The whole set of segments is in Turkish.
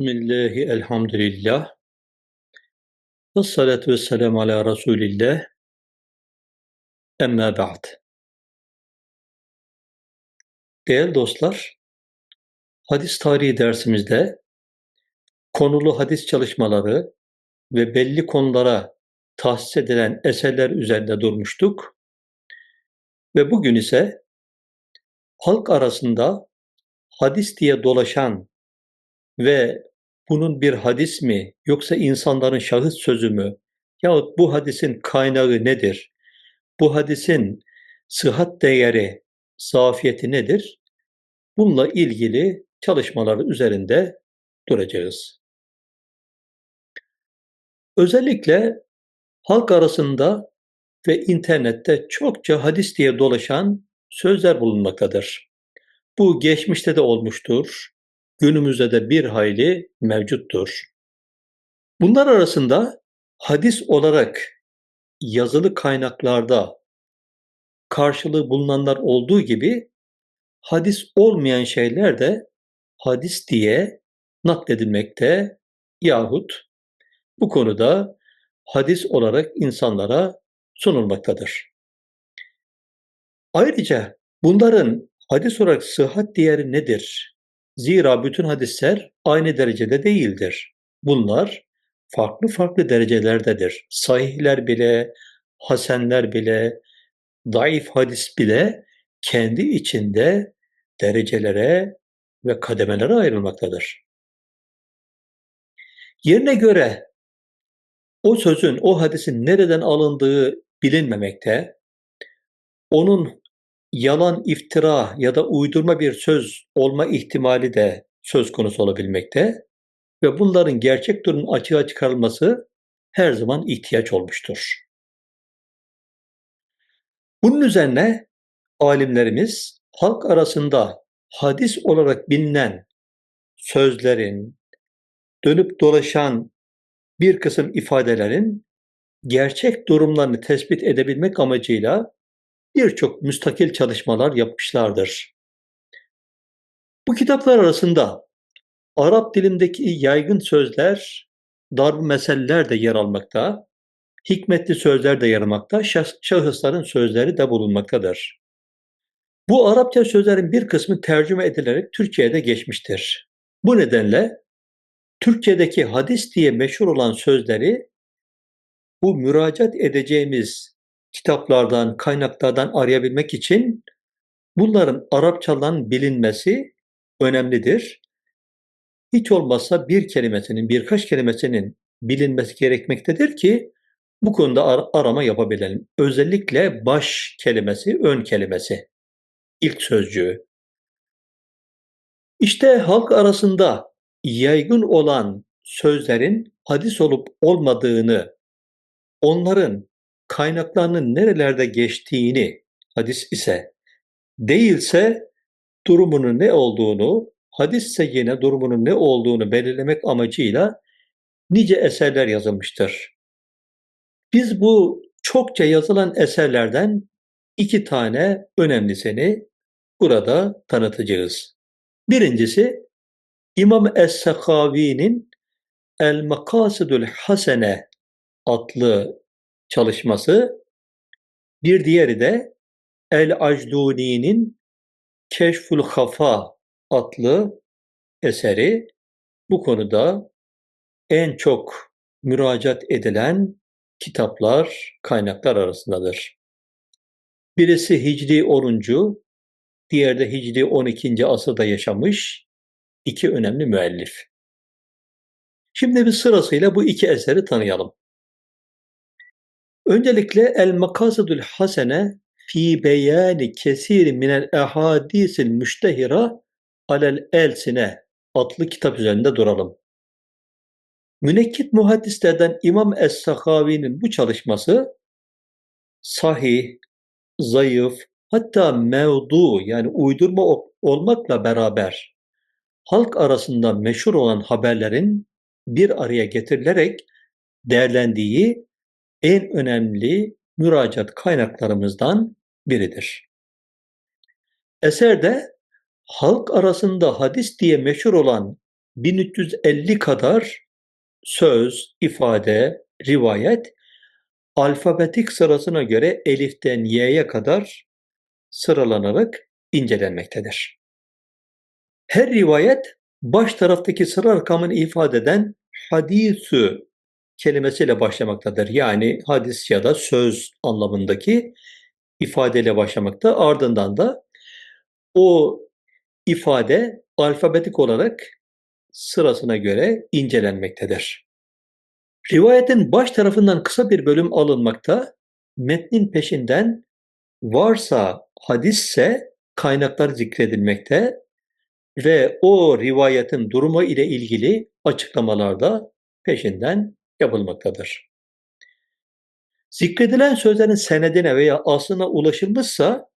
Bismillahi elhamdülillah. Ve salatu ve selamu ala Resulillah. Emma ba'd. Değerli dostlar, hadis tarihi dersimizde konulu hadis çalışmaları ve belli konulara tahsis edilen eserler üzerinde durmuştuk. Ve bugün ise halk arasında hadis diye dolaşan ve bunun bir hadis mi yoksa insanların şahıs sözü mü yahut bu hadisin kaynağı nedir? Bu hadisin sıhhat değeri, zafiyeti nedir? Bununla ilgili çalışmalar üzerinde duracağız. Özellikle halk arasında ve internette çokça hadis diye dolaşan sözler bulunmaktadır. Bu geçmişte de olmuştur, günümüzde de bir hayli mevcuttur. Bunlar arasında hadis olarak yazılı kaynaklarda karşılığı bulunanlar olduğu gibi hadis olmayan şeyler de hadis diye nakledilmekte yahut bu konuda hadis olarak insanlara sunulmaktadır. Ayrıca bunların hadis olarak sıhhat değeri nedir? Zira bütün hadisler aynı derecede değildir. Bunlar farklı farklı derecelerdedir. Sahihler bile, hasenler bile, daif hadis bile kendi içinde derecelere ve kademelere ayrılmaktadır. Yerine göre o sözün, o hadisin nereden alındığı bilinmemekte, onun yalan, iftira ya da uydurma bir söz olma ihtimali de söz konusu olabilmekte ve bunların gerçek durumun açığa çıkarılması her zaman ihtiyaç olmuştur. Bunun üzerine alimlerimiz halk arasında hadis olarak bilinen sözlerin, dönüp dolaşan bir kısım ifadelerin gerçek durumlarını tespit edebilmek amacıyla birçok müstakil çalışmalar yapmışlardır. Bu kitaplar arasında Arap dilindeki yaygın sözler, darb meseleler de yer almakta, hikmetli sözler de yer almakta, şahısların sözleri de bulunmaktadır. Bu Arapça sözlerin bir kısmı tercüme edilerek Türkiye'de geçmiştir. Bu nedenle Türkiye'deki hadis diye meşhur olan sözleri bu müracaat edeceğimiz kitaplardan, kaynaklardan arayabilmek için bunların Arapçadan bilinmesi önemlidir. Hiç olmazsa bir kelimesinin, birkaç kelimesinin bilinmesi gerekmektedir ki bu konuda ar- arama yapabilelim. Özellikle baş kelimesi, ön kelimesi, ilk sözcüğü. İşte halk arasında yaygın olan sözlerin hadis olup olmadığını, onların kaynaklarının nerelerde geçtiğini hadis ise değilse durumunun ne olduğunu, hadisse yine durumunun ne olduğunu belirlemek amacıyla nice eserler yazılmıştır. Biz bu çokça yazılan eserlerden iki tane önemlisini burada tanıtacağız. Birincisi İmam Es-Sakavi'nin El-Makasidül Hasene adlı çalışması. Bir diğeri de El-Acduni'nin Keşful Hafa adlı eseri. Bu konuda en çok müracaat edilen kitaplar, kaynaklar arasındadır. Birisi Hicri 10. Diğeri de Hicri 12. asırda yaşamış iki önemli müellif. Şimdi bir sırasıyla bu iki eseri tanıyalım. Öncelikle El Makasidul Hasene fi beyani kesir minel ehadisil müştehira alel elsine adlı kitap üzerinde duralım. Münekkit muhaddislerden İmam Es-Sakavi'nin bu çalışması sahih, zayıf, hatta mevdu yani uydurma olmakla beraber halk arasında meşhur olan haberlerin bir araya getirilerek değerlendiği en önemli müracaat kaynaklarımızdan biridir. Eserde halk arasında hadis diye meşhur olan 1350 kadar söz, ifade, rivayet alfabetik sırasına göre eliften y'ye kadar sıralanarak incelenmektedir. Her rivayet baş taraftaki sıra rakamını ifade eden hadisü kelimesiyle başlamaktadır. Yani hadis ya da söz anlamındaki ifadeyle başlamakta. Ardından da o ifade alfabetik olarak sırasına göre incelenmektedir. Rivayetin baş tarafından kısa bir bölüm alınmakta, metnin peşinden varsa hadisse kaynaklar zikredilmekte ve o rivayetin durumu ile ilgili açıklamalar da peşinden yapılmaktadır. Zikredilen sözlerin senedine veya aslına ulaşılmışsa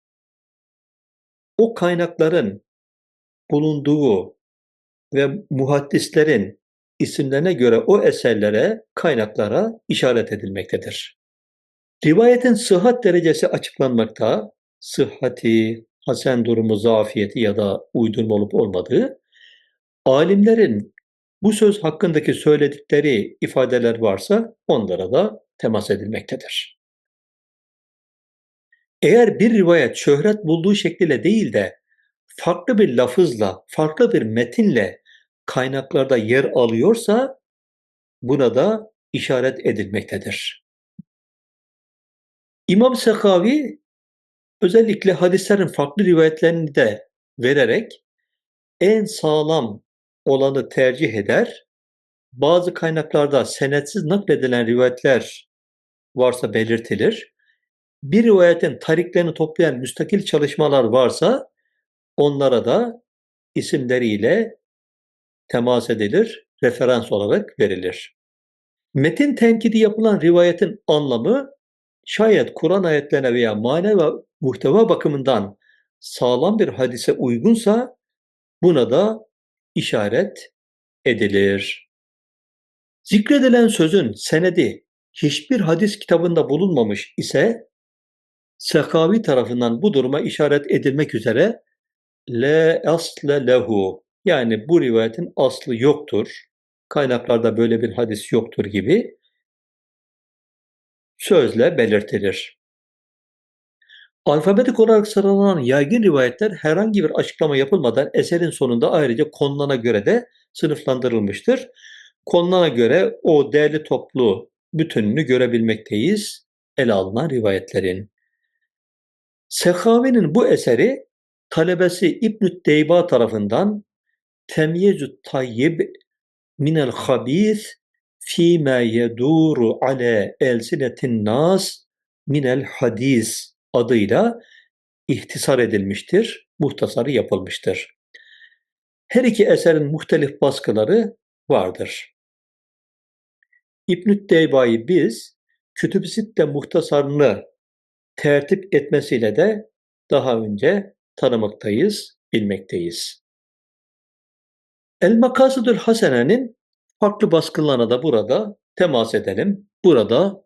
o kaynakların bulunduğu ve muhaddislerin isimlerine göre o eserlere, kaynaklara işaret edilmektedir. Rivayetin sıhhat derecesi açıklanmakta, sıhhati, hasen durumu, zafiyeti ya da uydurma olup olmadığı, alimlerin bu söz hakkındaki söyledikleri ifadeler varsa onlara da temas edilmektedir. Eğer bir rivayet şöhret bulduğu şekliyle değil de farklı bir lafızla, farklı bir metinle kaynaklarda yer alıyorsa buna da işaret edilmektedir. İmam Sekavi özellikle hadislerin farklı rivayetlerini de vererek en sağlam olanı tercih eder. Bazı kaynaklarda senetsiz nakledilen rivayetler varsa belirtilir. Bir rivayetin tariklerini toplayan müstakil çalışmalar varsa onlara da isimleriyle temas edilir, referans olarak verilir. Metin tenkidi yapılan rivayetin anlamı şayet Kur'an ayetlerine veya mane ve muhteva bakımından sağlam bir hadise uygunsa buna da işaret edilir. Zikredilen sözün senedi hiçbir hadis kitabında bulunmamış ise Sekavi tarafından bu duruma işaret edilmek üzere le asle lehu yani bu rivayetin aslı yoktur. Kaynaklarda böyle bir hadis yoktur gibi sözle belirtilir. Alfabetik olarak sıralanan yaygın rivayetler herhangi bir açıklama yapılmadan eserin sonunda ayrıca konulana göre de sınıflandırılmıştır. Konulana göre o değerli toplu bütününü görebilmekteyiz ele alınan rivayetlerin. Sehavi'nin bu eseri talebesi İbn-i Deyba tarafından temyizü tayyib minel habis fîmâ yedûru ale elsinetin nas minel hadis adıyla ihtisar edilmiştir, muhtasarı yapılmıştır. Her iki eserin muhtelif baskıları vardır. İbn-i Deybayı biz Kütüb-i Sitte muhtasarını tertip etmesiyle de daha önce tanımaktayız, bilmekteyiz. El Makasıdül Hasene'nin farklı baskılarına da burada temas edelim. Burada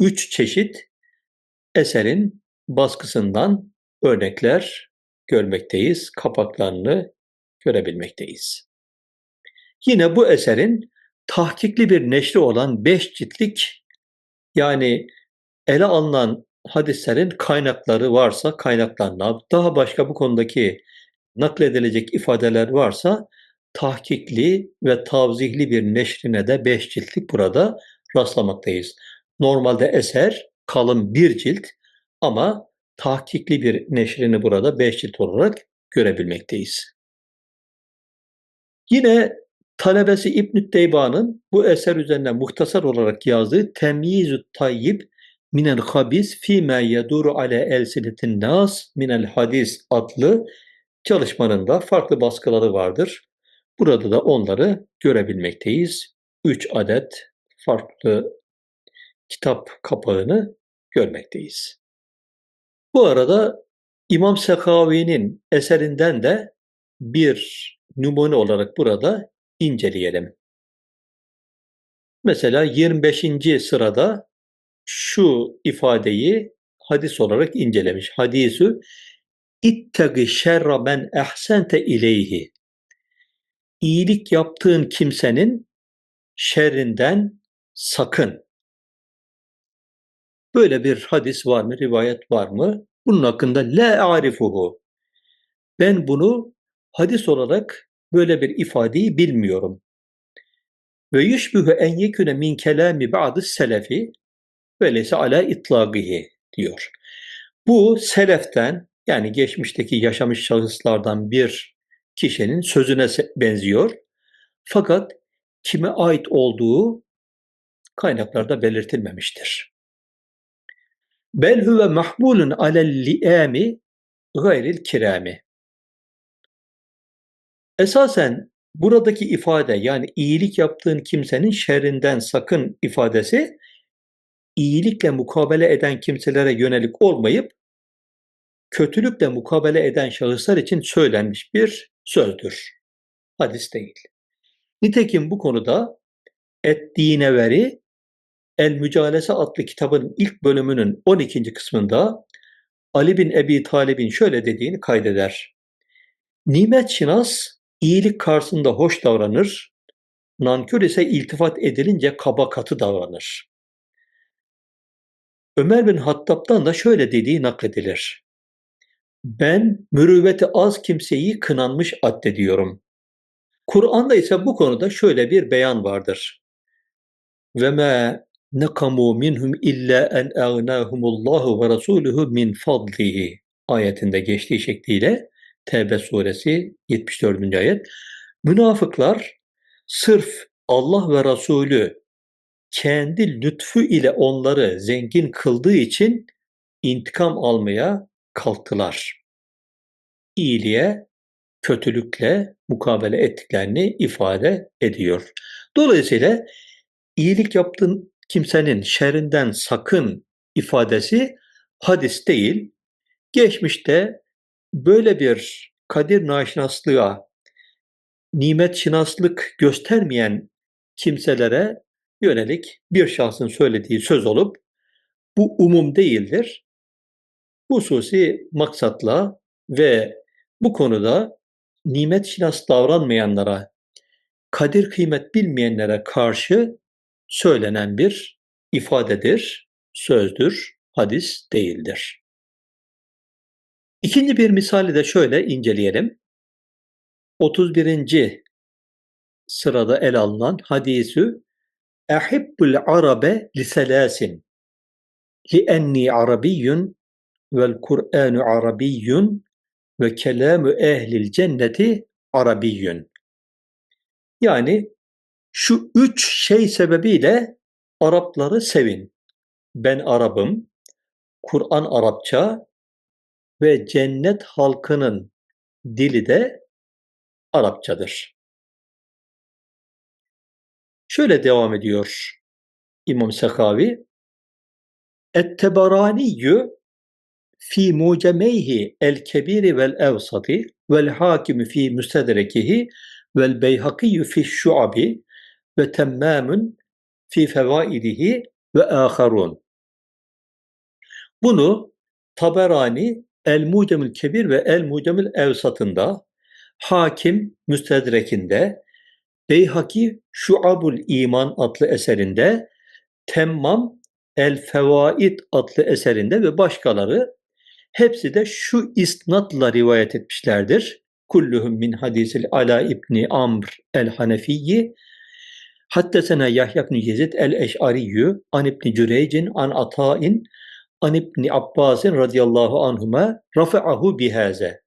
üç çeşit eserin baskısından örnekler görmekteyiz. Kapaklarını görebilmekteyiz. Yine bu eserin tahkikli bir neşri olan beş ciltlik yani ele alınan hadislerin kaynakları varsa kaynaklarına, daha başka bu konudaki nakledilecek ifadeler varsa tahkikli ve tavzihli bir neşrine de beş ciltlik burada rastlamaktayız. Normalde eser kalın bir cilt ama tahkikli bir neşrini burada beş cilt olarak görebilmekteyiz. Yine talebesi İbn-i Deyba'nın bu eser üzerine muhtasar olarak yazdığı Temyiz-ü Tayyib minel habis fîmâ yedûru ale elsinetin nas minel hadis adlı çalışmanın da farklı baskıları vardır. Burada da onları görebilmekteyiz. Üç adet farklı kitap kapağını görmekteyiz. Bu arada İmam Sekavi'nin eserinden de bir numune olarak burada inceleyelim. Mesela 25. sırada şu ifadeyi hadis olarak incelemiş. Hadisü ittegi şerra men ehsente ileyhi. iyilik yaptığın kimsenin şerrinden sakın. Böyle bir hadis var mı, rivayet var mı? Bunun hakkında la arifuhu. Ben bunu hadis olarak böyle bir ifadeyi bilmiyorum. Ve yushbihu en yekune min kelami ba'dı selefi velese ala itlagihi diyor. Bu seleften yani geçmişteki yaşamış şahıslardan bir kişinin sözüne benziyor. Fakat kime ait olduğu kaynaklarda belirtilmemiştir. Bel huve mahmulun alel li'ami gayril kirami. Esasen buradaki ifade yani iyilik yaptığın kimsenin şerrinden sakın ifadesi iyilikle mukabele eden kimselere yönelik olmayıp kötülükle mukabele eden şahıslar için söylenmiş bir sözdür. Hadis değil. Nitekim bu konuda Et Dineveri El Mücalese adlı kitabın ilk bölümünün 12. kısmında Ali bin Ebi Talib'in şöyle dediğini kaydeder. Nimet şinas iyilik karşısında hoş davranır, nankör ise iltifat edilince kaba katı davranır. Ömer bin Hattab'dan da şöyle dediği nakledilir. Ben mürüvveti az kimseyi kınanmış addediyorum. Kur'an'da ise bu konuda şöyle bir beyan vardır. Ve me nekamu minhum illa en egnahumullahu ve rasuluhu min fadlihi ayetinde geçtiği şekliyle Tevbe suresi 74. ayet. Münafıklar sırf Allah ve Resulü kendi lütfu ile onları zengin kıldığı için intikam almaya kalktılar. İyiliğe, kötülükle mukabele ettiklerini ifade ediyor. Dolayısıyla iyilik yaptığın kimsenin şerrinden sakın ifadesi hadis değil. Geçmişte böyle bir kadir naşinaslığa, nimet şinaslık göstermeyen kimselere yönelik bir şahsın söylediği söz olup bu umum değildir. Hususi maksatla ve bu konuda nimet şinas davranmayanlara, kadir kıymet bilmeyenlere karşı söylenen bir ifadedir, sözdür, hadis değildir. İkinci bir misali de şöyle inceleyelim. 31. sırada el alınan hadisi Ehibbul arabe li selasin li enni arabiyyun vel Kur'anu arabiyyun ve kelamu ehlil cenneti arabiyyun. Yani şu üç şey sebebiyle Arapları sevin. Ben Arap'ım, Kur'an Arapça ve cennet halkının dili de Arapçadır. Şöyle devam ediyor İmam Sekavi. Ettebaraniyyü fi mucemeyhi el kebiri vel evsati vel hakimi fi müstedrekihi vel beyhakiyyü fi şuabi ve temmâmün fi fevaidihi ve âharun. Bunu Taberani El Mucemül Kebir ve El Mucemül Evsat'ında, Hakim Müstedrek'inde, Beyhaki Şuabul İman adlı eserinde, Temmam El Fevaid adlı eserinde ve başkaları hepsi de şu isnatla rivayet etmişlerdir. Kulluhum min hadisil Ala İbni Amr el Hanefiyyi Hattesena Yahya ibn Yezid el-Eş'ariyyü an İbni Cüreycin an Ata'in an İbni Abbasin radıyallahu anhuma rafa'ahu bihaze.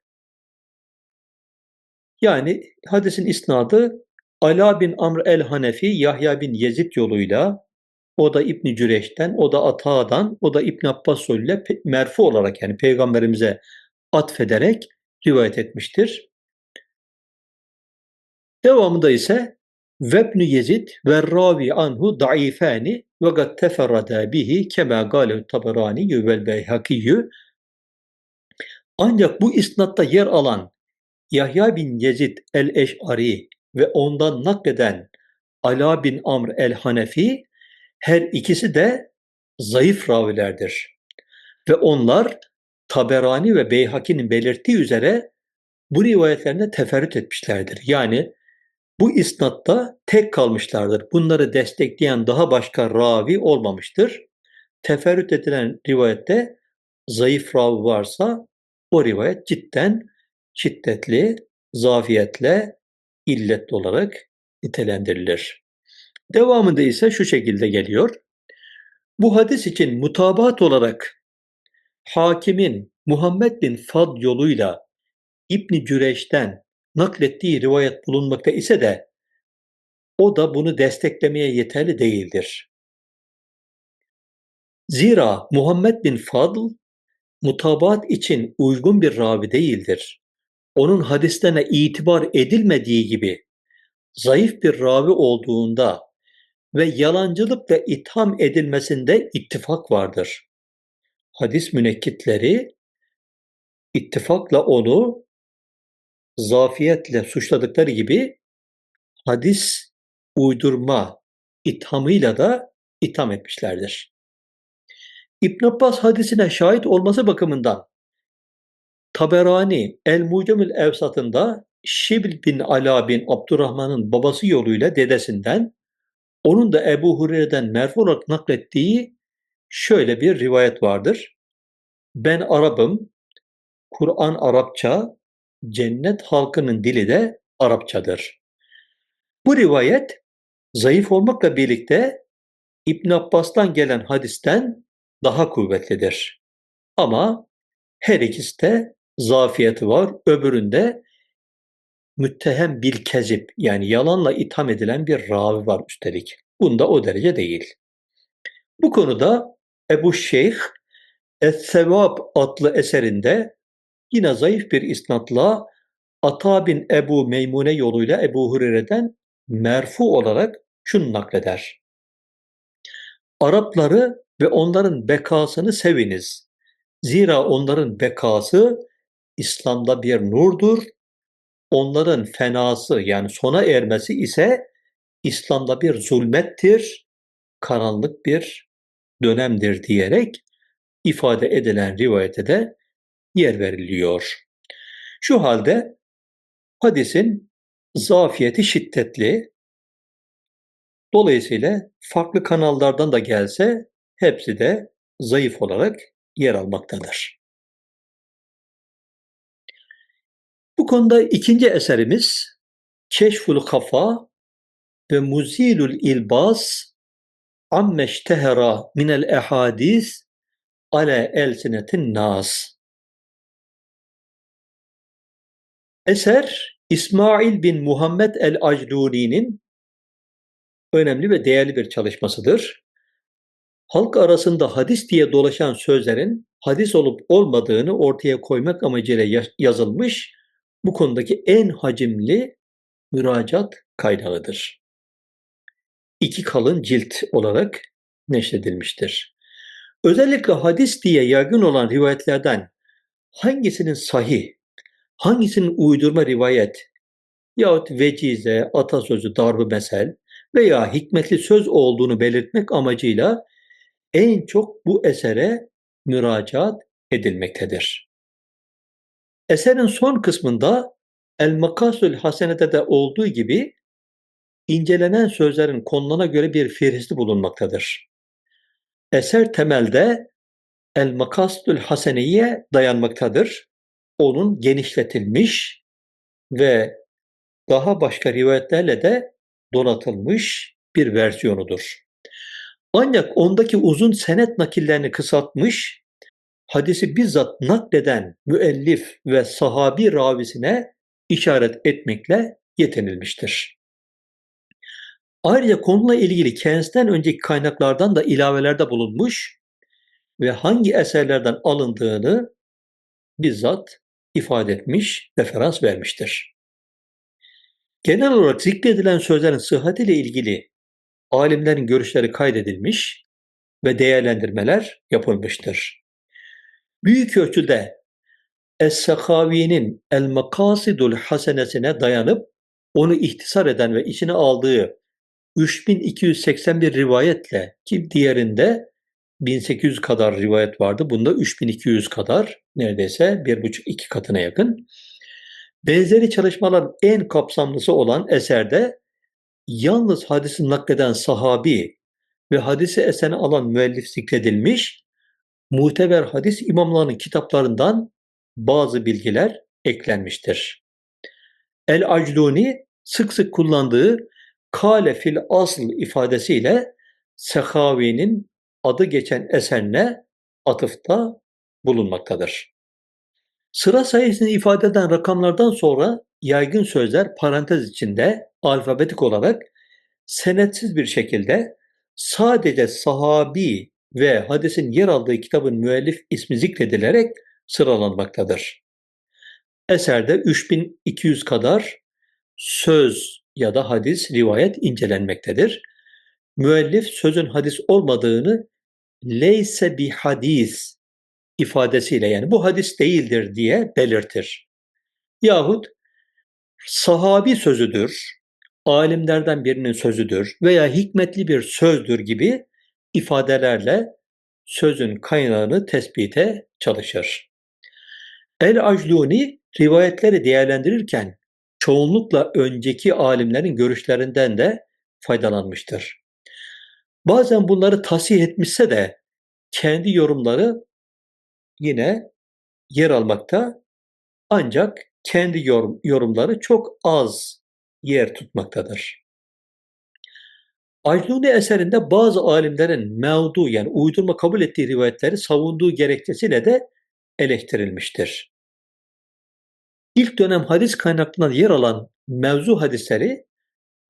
Yani hadisin isnadı Ala bin Amr el-Hanefi Yahya bin Yezid yoluyla o da İbn Cüreş'ten, o da Ata'dan, o da İbn Abbas yoluyla merfu olarak yani peygamberimize atfederek rivayet etmiştir. Devamında ise Vebn Yezid ve ravi anhu daifani ve gad teferrada bihi kema galehu taberani vel beyhakiyyü ancak bu isnatta yer alan Yahya bin Yezid el-Eş'ari ve ondan nakleden Ala bin Amr el-Hanefi her ikisi de zayıf ravilerdir. Ve onlar Taberani ve Beyhaki'nin belirttiği üzere bu rivayetlerinde teferrüt etmişlerdir. Yani bu isnatta tek kalmışlardır. Bunları destekleyen daha başka ravi olmamıştır. Teferrüt edilen rivayette zayıf ravi varsa o rivayet cidden şiddetli, zafiyetle, illetli olarak nitelendirilir. Devamında ise şu şekilde geliyor. Bu hadis için mutabat olarak hakimin Muhammed bin Fad yoluyla İbni Cüreş'ten naklettiği rivayet bulunmakta ise de o da bunu desteklemeye yeterli değildir. Zira Muhammed bin Fadl mutabat için uygun bir ravi değildir. Onun hadislerine itibar edilmediği gibi zayıf bir ravi olduğunda ve yalancılıkla itham edilmesinde ittifak vardır. Hadis münekkitleri ittifakla onu zafiyetle suçladıkları gibi hadis uydurma ithamıyla da itham etmişlerdir. İbn Abbas hadisine şahit olması bakımından Taberani El Mucemül Evsat'ında Şibl bin Ala bin Abdurrahman'ın babası yoluyla dedesinden, onun da Ebu Hureyre'den merfu olarak naklettiği şöyle bir rivayet vardır. Ben Arap'ım, Kur'an Arapça, cennet halkının dili de Arapçadır. Bu rivayet zayıf olmakla birlikte İbn Abbas'tan gelen hadisten daha kuvvetlidir. Ama her ikisi de zafiyeti var. Öbüründe müttehem bil kezip yani yalanla itham edilen bir ravi var üstelik. Bunda o derece değil. Bu konuda Ebu Şeyh Es-Sevab adlı eserinde yine zayıf bir isnatla Ata bin Ebu Meymune yoluyla Ebu Hureyre'den merfu olarak şunu nakleder. Arapları ve onların bekasını seviniz. Zira onların bekası İslam'da bir nurdur. Onların fenası yani sona ermesi ise İslam'da bir zulmettir, karanlık bir dönemdir diyerek ifade edilen rivayete de yer veriliyor. Şu halde hadisin zafiyeti şiddetli. Dolayısıyla farklı kanallardan da gelse hepsi de zayıf olarak yer almaktadır. Bu konuda ikinci eserimiz Keşful Kafa ve Muzilul İlbas ammeştehera minel ehadis ale elsinetin nas. Eser İsmail bin Muhammed el-Acluni'nin önemli ve değerli bir çalışmasıdır. Halk arasında hadis diye dolaşan sözlerin hadis olup olmadığını ortaya koymak amacıyla yazılmış bu konudaki en hacimli müracaat kaynağıdır. İki kalın cilt olarak neşredilmiştir. Özellikle hadis diye yaygın olan rivayetlerden hangisinin sahih, hangisinin uydurma rivayet yahut vecize, atasözü, darbu mesel veya hikmetli söz olduğunu belirtmek amacıyla en çok bu esere müracaat edilmektedir. Eserin son kısmında El Makasül Hasene'de de olduğu gibi incelenen sözlerin konulana göre bir fihristi bulunmaktadır. Eser temelde El Makasül Hasene'ye dayanmaktadır. Onun genişletilmiş ve daha başka rivayetlerle de donatılmış bir versiyonudur. Ancak ondaki uzun senet nakillerini kısaltmış, hadisi bizzat nakleden müellif ve sahabi ravisine işaret etmekle yetinilmiştir. Ayrıca konuyla ilgili kendisinden önceki kaynaklardan da ilavelerde bulunmuş ve hangi eserlerden alındığını bizzat ifade etmiş, referans vermiştir. Genel olarak zikredilen sözlerin sıhhatiyle ilgili alimlerin görüşleri kaydedilmiş ve değerlendirmeler yapılmıştır. Büyük ölçüde Es-Sekavi'nin El-Makasidul Hasenesine dayanıp onu ihtisar eden ve içine aldığı 3281 rivayetle ki diğerinde 1800 kadar rivayet vardı. Bunda 3200 kadar neredeyse bir buçuk iki katına yakın. Benzeri çalışmaların en kapsamlısı olan eserde yalnız hadisi nakleden sahabi ve hadisi esene alan müellif zikredilmiş, muteber hadis imamlarının kitaplarından bazı bilgiler eklenmiştir. El-Acluni sık sık kullandığı kale fil asl ifadesiyle Sehavi'nin adı geçen eserine atıfta bulunmaktadır. Sıra sayısını ifade eden rakamlardan sonra yaygın sözler parantez içinde alfabetik olarak senetsiz bir şekilde sadece sahabi ve hadisin yer aldığı kitabın müellif ismi zikredilerek sıralanmaktadır. Eserde 3200 kadar söz ya da hadis rivayet incelenmektedir. Müellif sözün hadis olmadığını leyse bi hadis ifadesiyle yani bu hadis değildir diye belirtir. Yahut sahabi sözüdür, alimlerden birinin sözüdür veya hikmetli bir sözdür gibi ifadelerle sözün kaynağını tespite çalışır. El-Acluni rivayetleri değerlendirirken çoğunlukla önceki alimlerin görüşlerinden de faydalanmıştır. Bazen bunları tasih etmişse de kendi yorumları yine yer almakta ancak kendi yorum, yorumları çok az yer tutmaktadır. Acluni eserinde bazı alimlerin mevdu yani uydurma kabul ettiği rivayetleri savunduğu gerekçesiyle de eleştirilmiştir. İlk dönem hadis kaynaklarında yer alan mevzu hadisleri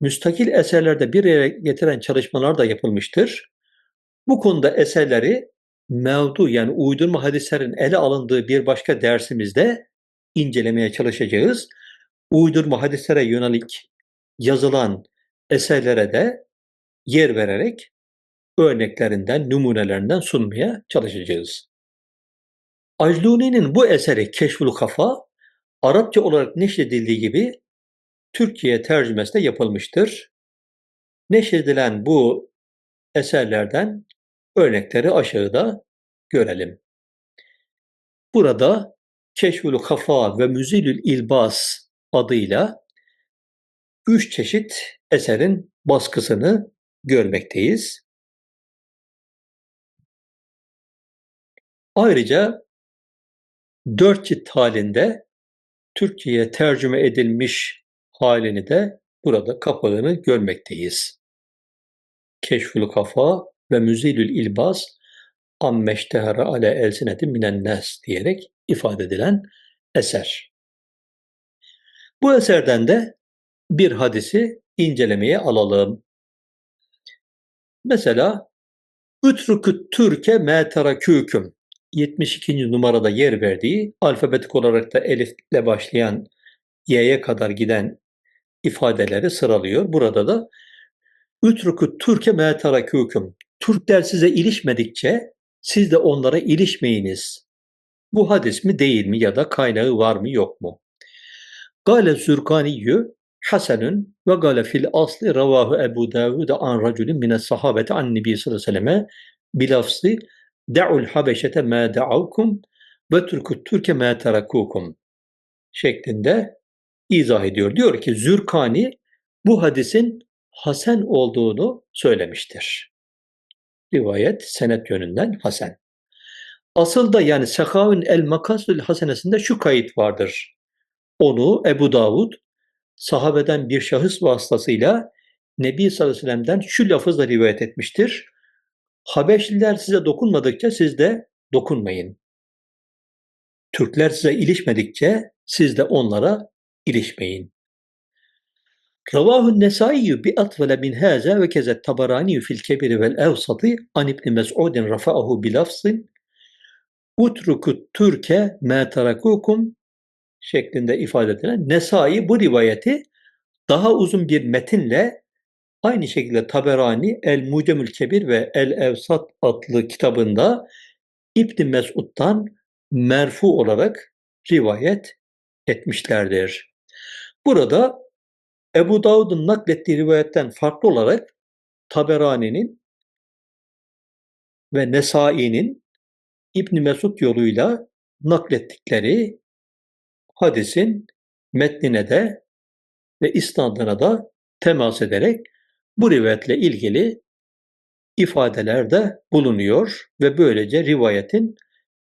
müstakil eserlerde bir yere getiren çalışmalar da yapılmıştır. Bu konuda eserleri mevdu yani uydurma hadislerin ele alındığı bir başka dersimizde incelemeye çalışacağız. Uydurma hadislere yönelik yazılan eserlere de yer vererek örneklerinden, numunelerinden sunmaya çalışacağız. Acluni'nin bu eseri Keşful Kafa, Arapça olarak neşredildiği gibi Türkiye tercümesi de yapılmıştır. Neşredilen bu eserlerden örnekleri aşağıda görelim. Burada Keşfül Kafa ve Müzilül İlbas adıyla üç çeşit eserin baskısını görmekteyiz. Ayrıca dört cilt halinde Türkiye'ye tercüme edilmiş halini de burada kapağını görmekteyiz. Keşfül Kafa ve Müzilül İlbas ammeştehara ale elsineti minen nes diyerek ifade edilen eser. Bu eserden de bir hadisi incelemeye alalım. Mesela Ütrükü Türke me teraküküm 72. numarada yer verdiği alfabetik olarak da elifle başlayan y'ye kadar giden ifadeleri sıralıyor. Burada da Ütrükü Türke me teraküküm Türkler size ilişmedikçe siz de onlara ilişmeyiniz. Bu hadis mi değil mi ya da kaynağı var mı yok mu? Gale Zürkaniyyü Hasenün ve gale fil asli ravahu Ebu Davud an raculin mine sahabeti an nebi sallallahu aleyhi ve selleme bilafsi da'ul habeşete ma da'avkum ve türkü türke ma terakukum şeklinde izah ediyor. Diyor ki Zürkani bu hadisin Hasan olduğunu söylemiştir. Rivayet senet yönünden Hasan. Asıl da yani Sekavin el Makasül Hasenesinde şu kayıt vardır. Onu Ebu Davud sahabeden bir şahıs vasıtasıyla Nebi sallallahu aleyhi ve sellem'den şu lafızla rivayet etmiştir. Habeşliler size dokunmadıkça siz de dokunmayın. Türkler size ilişmedikçe siz de onlara ilişmeyin. Ravahu Nesai bi atvele min haza ve keze Tabarani fil kebiri vel evsatı an İbn Mes'udin rafa'ahu bi lafzin utruku Türke ma tarakukum şeklinde ifade edilen Nesai bu rivayeti daha uzun bir metinle aynı şekilde Taberani El Mucemül Kebir ve El Evsat adlı kitabında İbn Mesud'dan merfu olarak rivayet etmişlerdir. Burada Ebu Davud'un naklettiği rivayetten farklı olarak Taberani'nin ve Nesai'nin İbn Mesud yoluyla naklettikleri hadisin metnine de ve isnadına da temas ederek bu rivayetle ilgili ifadelerde bulunuyor ve böylece rivayetin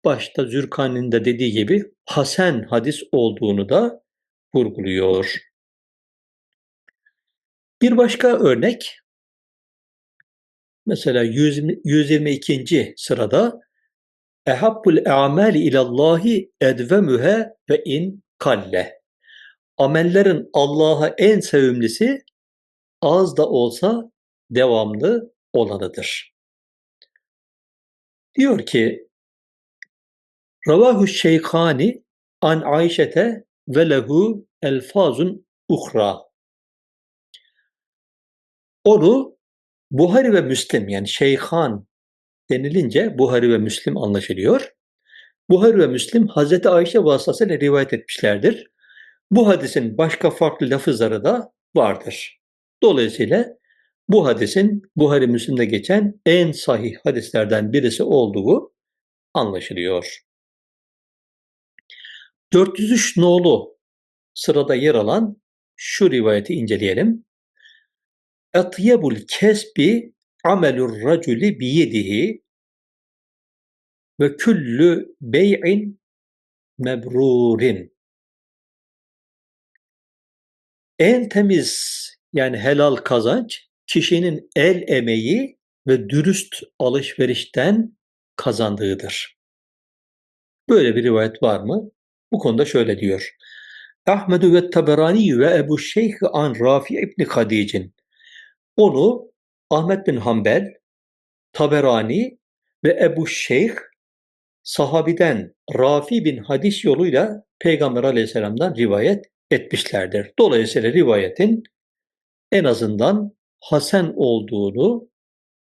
başta Zürkan'ın da dediği gibi hasen hadis olduğunu da vurguluyor. Bir başka örnek mesela 120, 122. sırada Ehabbul a'mali ilallahi edvemühe ve in kalle. Amellerin Allah'a en sevimlisi az da olsa devamlı olanıdır. Diyor ki Ravahu Şeykhani an Ayşete ve lehu elfazun uhra. Onu Buhari ve Müslim yani Şeyhan denilince Buhari ve Müslim anlaşılıyor. Buhari ve Müslim Hazreti Ayşe vasıtasıyla rivayet etmişlerdir. Bu hadisin başka farklı lafızları da vardır. Dolayısıyla bu hadisin Buhari Müslim'de geçen en sahih hadislerden birisi olduğu anlaşılıyor. 403 nolu sırada yer alan şu rivayeti inceleyelim. Etyebul kesbi amelur raculi biyedihi ve küllü bey'in mebrurin. En temiz yani helal kazanç kişinin el emeği ve dürüst alışverişten kazandığıdır. Böyle bir rivayet var mı? Bu konuda şöyle diyor. Ahmedu ve Taberani ve Ebu Şeyh an Rafi İbni Hadic'in. Onu Ahmet bin Hanbel, Taberani ve Ebu Şeyh sahabiden Rafi bin Hadis yoluyla Peygamber aleyhisselamdan rivayet etmişlerdir. Dolayısıyla rivayetin en azından hasen olduğunu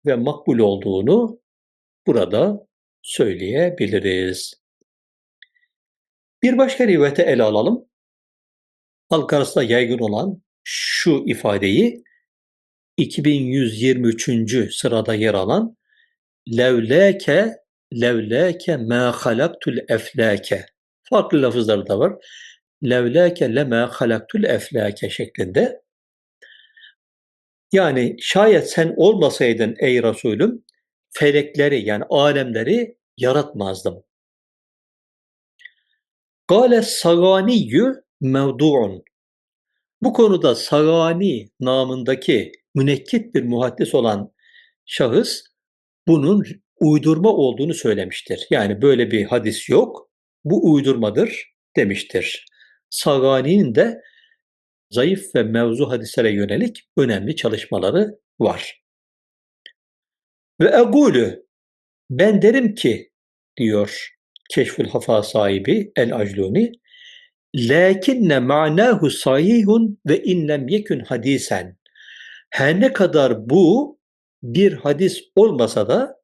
ve makbul olduğunu burada söyleyebiliriz. Bir başka rivayete ele alalım. Halk arasında yaygın olan şu ifadeyi 2123. sırada yer alan levleke levleke ma halaktul eflake farklı lafızları da var. Levleke leme halaktul eflake şeklinde. Yani şayet sen olmasaydın ey Resulüm felekleri yani alemleri yaratmazdım. Gale saganiyyü mevdu'un. Bu konuda Sagani namındaki münekkit bir muhaddis olan şahıs bunun uydurma olduğunu söylemiştir. Yani böyle bir hadis yok, bu uydurmadır demiştir. Sagani'nin de zayıf ve mevzu hadislere yönelik önemli çalışmaları var. Ve egulü ben derim ki diyor Keşfül Hafa sahibi El Acluni lakinne ma'nahu sahihun ve in lem yekun hadisen her ne kadar bu bir hadis olmasa da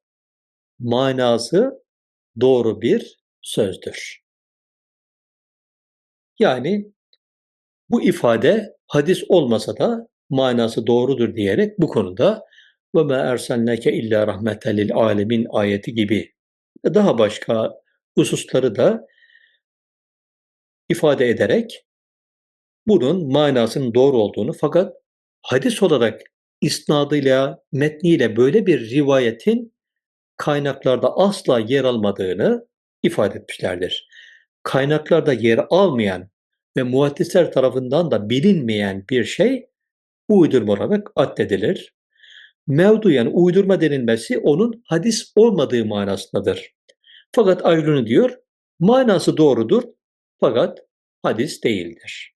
manası doğru bir sözdür. Yani bu ifade hadis olmasa da manası doğrudur diyerek bu konuda ve ma illa rahmeten lil alemin ayeti gibi daha başka hususları da ifade ederek bunun manasının doğru olduğunu fakat hadis olarak isnadıyla, metniyle böyle bir rivayetin kaynaklarda asla yer almadığını ifade etmişlerdir. Kaynaklarda yer almayan ve muhaddisler tarafından da bilinmeyen bir şey uydurma olarak addedilir. Mevdu yani uydurma denilmesi onun hadis olmadığı manasındadır. Fakat Ayluni diyor, manası doğrudur fakat hadis değildir.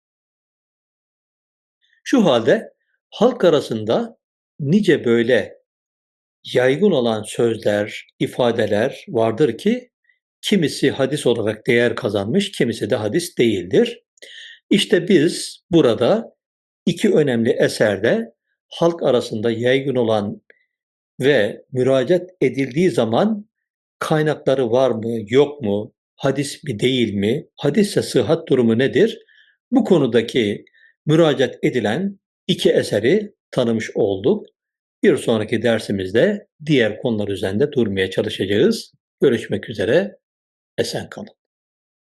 Şu halde halk arasında nice böyle yaygın olan sözler, ifadeler vardır ki kimisi hadis olarak değer kazanmış, kimisi de hadis değildir. İşte biz burada iki önemli eserde halk arasında yaygın olan ve müracaat edildiği zaman kaynakları var mı, yok mu, hadis mi değil mi, hadisse sıhhat durumu nedir? Bu konudaki müracaat edilen iki eseri tanımış olduk. Bir sonraki dersimizde diğer konular üzerinde durmaya çalışacağız. Görüşmek üzere, esen kalın.